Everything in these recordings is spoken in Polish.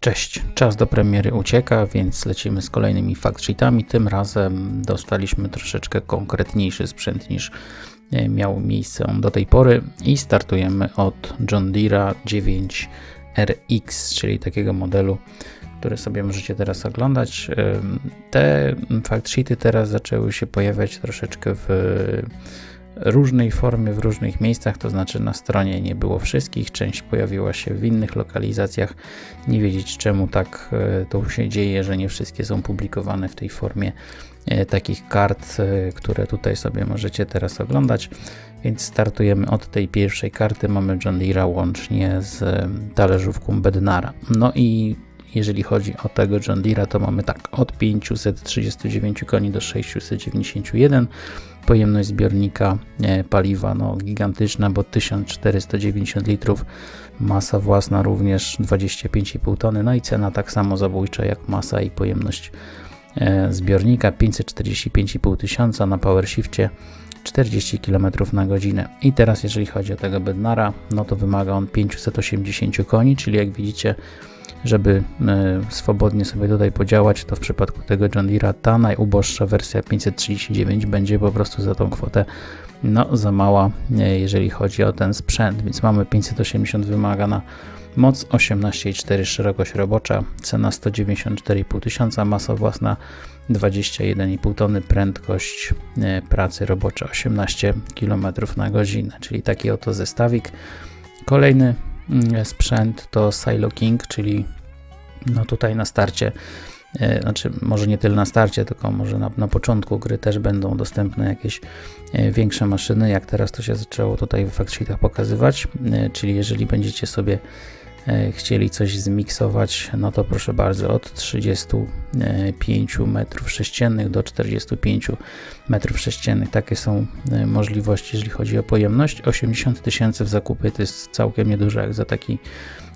Cześć, czas do premiery ucieka, więc lecimy z kolejnymi fact sheetami. Tym razem dostaliśmy troszeczkę konkretniejszy sprzęt niż e, miał miejsce on do tej pory i startujemy od John Deere 9RX, czyli takiego modelu, który sobie możecie teraz oglądać. Te fact sheety teraz zaczęły się pojawiać troszeczkę w różnej formie w różnych miejscach, to znaczy na stronie nie było wszystkich, część pojawiła się w innych lokalizacjach. Nie wiedzieć czemu tak e, to się dzieje, że nie wszystkie są publikowane w tej formie e, takich kart, e, które tutaj sobie możecie teraz oglądać. Więc startujemy od tej pierwszej karty. Mamy John Deere łącznie z talerzówką Bednara. No i jeżeli chodzi o tego John Deere, to mamy tak od 539 koni do 691 pojemność zbiornika e, paliwa no, gigantyczna, bo 1490 litrów, masa własna również 25,5 tony, no i cena tak samo zabójcza jak masa i pojemność e, zbiornika 545,5 tysiąca na PowerShifcie 40 km na godzinę. I teraz jeżeli chodzi o tego Bednara, no to wymaga on 580 koni, czyli jak widzicie żeby e, swobodnie sobie tutaj podziałać, to w przypadku tego John Deere ta najuboższa wersja 539 będzie po prostu za tą kwotę no, za mała, e, jeżeli chodzi o ten sprzęt. Więc mamy 580 wymagana moc 18,4 szerokość robocza, cena 194,5 tysiąca, masa własna 21,5 tony, prędkość e, pracy robocza 18 km na godzinę, czyli taki oto zestawik. Kolejny mm, sprzęt to Silo King, czyli no tutaj na starcie, e, znaczy może nie tyle na starcie, tylko może na, na początku gry też będą dostępne jakieś e, większe maszyny, jak teraz to się zaczęło tutaj w factsheetach pokazywać, e, czyli jeżeli będziecie sobie chcieli coś zmiksować, no to proszę bardzo, od 35 metrów sześciennych do 45 metrów sześciennych. Takie są możliwości, jeżeli chodzi o pojemność. 80 tysięcy w zakupy to jest całkiem niedużo, jak za taki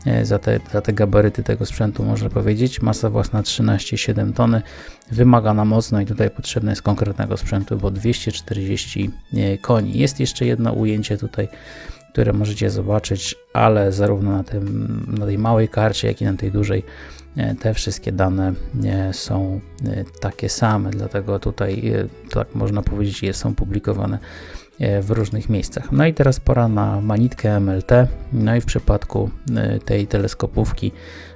E, za te, za te gabaryty tego sprzętu, można powiedzieć. Masa własna 13,7 tony, wymagana mocno i tutaj potrzebne jest konkretnego sprzętu, bo 240 e, koni. Jest jeszcze jedno ujęcie tutaj, które możecie zobaczyć, ale zarówno na, tym, na tej małej karcie, jak i na tej dużej e, te wszystkie dane są takie same, dlatego tutaj, tak można powiedzieć, są publikowane E, w różnych miejscach. No i teraz pora na manitkę MLT. No i w przypadku tej teleskopówki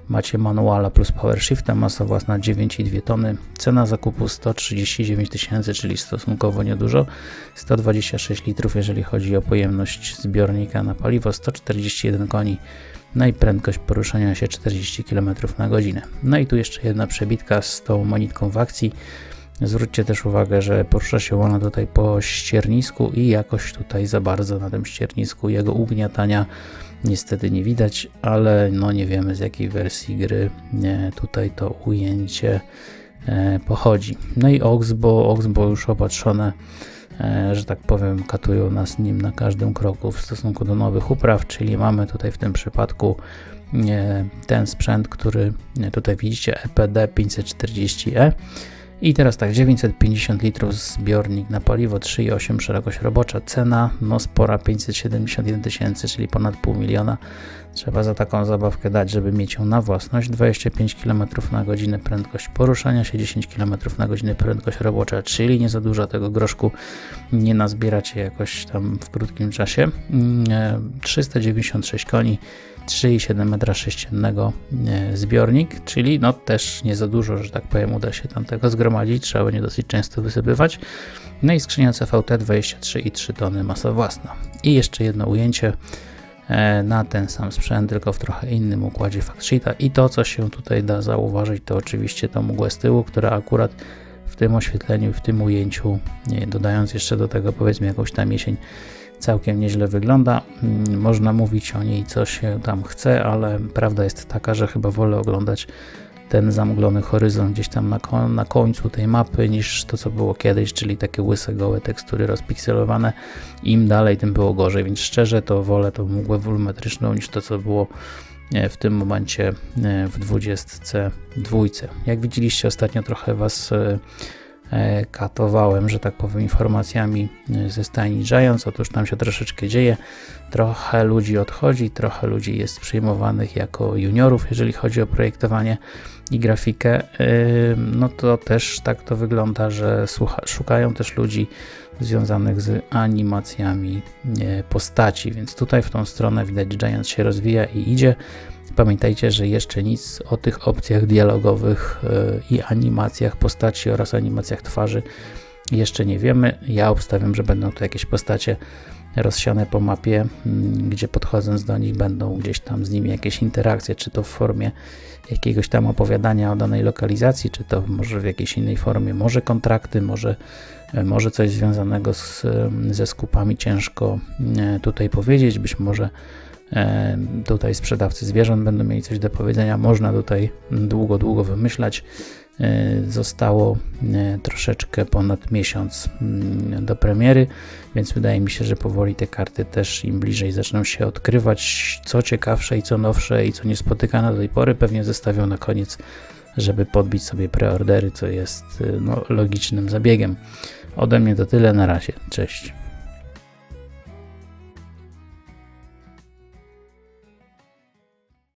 macie manuala plus PowerShifta, masa własna 9,2 tony, cena zakupu 139 tysięcy, czyli stosunkowo niedużo, 126 litrów, jeżeli chodzi o pojemność zbiornika na paliwo, 141 koni, no i prędkość poruszania się 40 km na godzinę. No i tu jeszcze jedna przebitka z tą manitką w akcji. Zwróćcie też uwagę, że porusza się ona tutaj po ściernisku i jakoś tutaj za bardzo na tym ściernisku jego ugniatania niestety nie widać, ale no nie wiemy z jakiej wersji gry tutaj to ujęcie e, pochodzi. No i Oxbo, Oxbo już opatrzone, e, że tak powiem, katują nas nim na każdym kroku w stosunku do nowych upraw, czyli mamy tutaj w tym przypadku ten sprzęt, który tutaj widzicie EPD 540E i teraz tak, 950 litrów zbiornik na paliwo, 3,8 szerokość robocza, cena no spora 571 tysięcy, czyli ponad pół miliona. Trzeba za taką zabawkę dać, żeby mieć ją na własność. 25 km na godzinę prędkość poruszania się, 10 km na godzinę prędkość robocza, czyli nie za dużo tego groszku nie nazbieracie jakoś tam w krótkim czasie. 396 mm, e, koni 3,7 metra sześciennego e, zbiornik, czyli no też nie za dużo, że tak powiem, uda się tam tego zgromadzić, trzeba będzie dosyć często wysypywać. No i skrzynia CVT 23,3 tony masa własna. I jeszcze jedno ujęcie na ten sam sprzęt, tylko w trochę innym układzie factsheeta i to, co się tutaj da zauważyć, to oczywiście tą mgłę z tyłu, która akurat w tym oświetleniu, w tym ujęciu, dodając jeszcze do tego powiedzmy jakąś tam jesień, całkiem nieźle wygląda. Mm, można mówić o niej co się tam chce, ale prawda jest taka, że chyba wolę oglądać ten zamglony horyzont gdzieś tam na, koń, na końcu tej mapy niż to co było kiedyś, czyli takie łyse, gołe tekstury rozpikselowane. Im dalej, tym było gorzej, więc szczerze to wolę tą mgłę wolumetryczną niż to co było e, w tym momencie e, w 22. Jak widzieliście ostatnio trochę Was e, katowałem, że tak powiem, informacjami ze stajni Giants. Otóż tam się troszeczkę dzieje. Trochę ludzi odchodzi, trochę ludzi jest przyjmowanych jako juniorów, jeżeli chodzi o projektowanie i grafikę. No to też tak to wygląda, że szukają też ludzi związanych z animacjami e, postaci, więc tutaj w tą stronę widać, że Giants się rozwija i idzie. Pamiętajcie, że jeszcze nic o tych opcjach dialogowych i animacjach postaci oraz animacjach twarzy jeszcze nie wiemy. Ja obstawiam, że będą to jakieś postacie rozsiane po mapie, mm, gdzie podchodząc do nich będą gdzieś tam z nimi jakieś interakcje, czy to w formie jakiegoś tam opowiadania o danej lokalizacji, czy to może w jakiejś innej formie, może kontrakty, może, może coś związanego z, ze skupami, ciężko e, tutaj powiedzieć, być może E, tutaj sprzedawcy zwierząt będą mieli coś do powiedzenia. Można tutaj długo, długo wymyślać. E, zostało e, troszeczkę ponad miesiąc mm, do premiery, więc wydaje mi się, że powoli te karty też im bliżej zaczną się odkrywać. Co ciekawsze i co nowsze i co niespotykane do tej pory, pewnie zestawią na koniec, żeby podbić sobie preordery, co jest no, logicznym zabiegiem. Ode mnie to tyle na razie. Cześć.